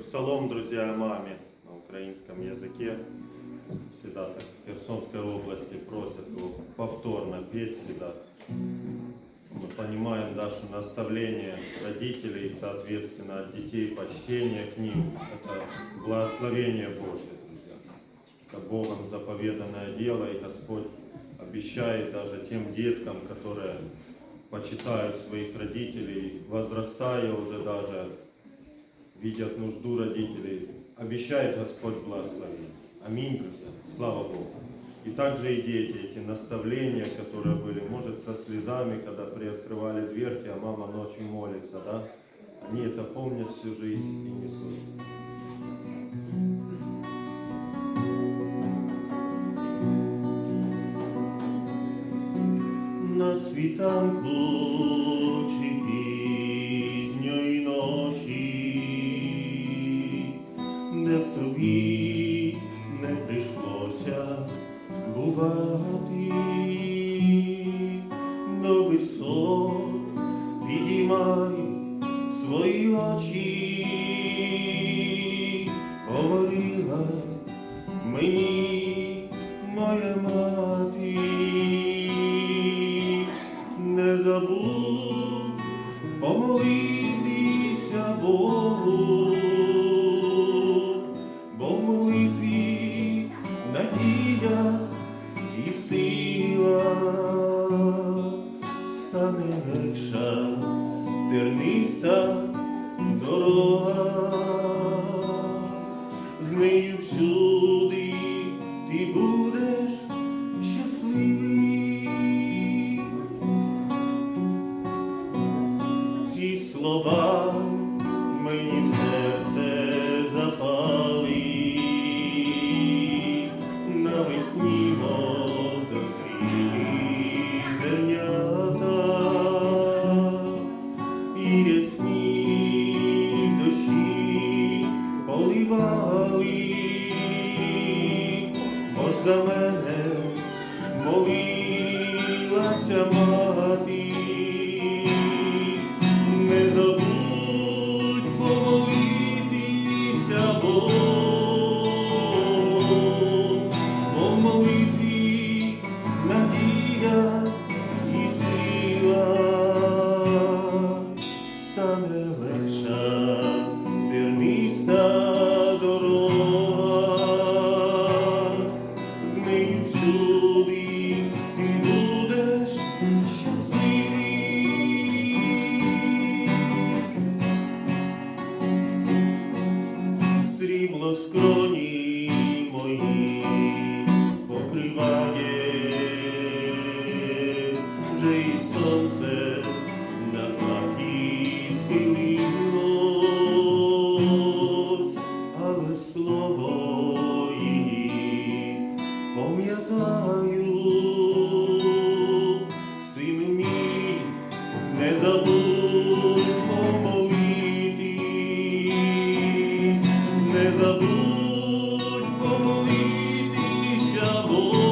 Псалом, друзья, о маме на украинском языке. Всегда так в Херсонской области просят его повторно петь всегда. Мы понимаем, да, что наставление родителей, соответственно, от детей, почтение к ним, это благословение Божье, друзья. Это Богом заповеданное дело, и Господь обещает даже тем деткам, которые почитают своих родителей, возрастая уже даже, видят нужду родителей, обещает Господь благословение. Аминь. Слава Богу. И также и дети, эти наставления, которые были, может, со слезами, когда приоткрывали дверки, а мама ночью молится, да? Они это помнят всю жизнь и несут. Світанку стане легша, терниста дорога, з нею всюди ти будеш щасливий. Ці слова мені за мене молилася мати. Не забудь помолитися, Богу, бо в молитві надія і сила стане легша, будеш щасливий. Срібло скроні мої покриває, вже не забудь помолитися, Богу,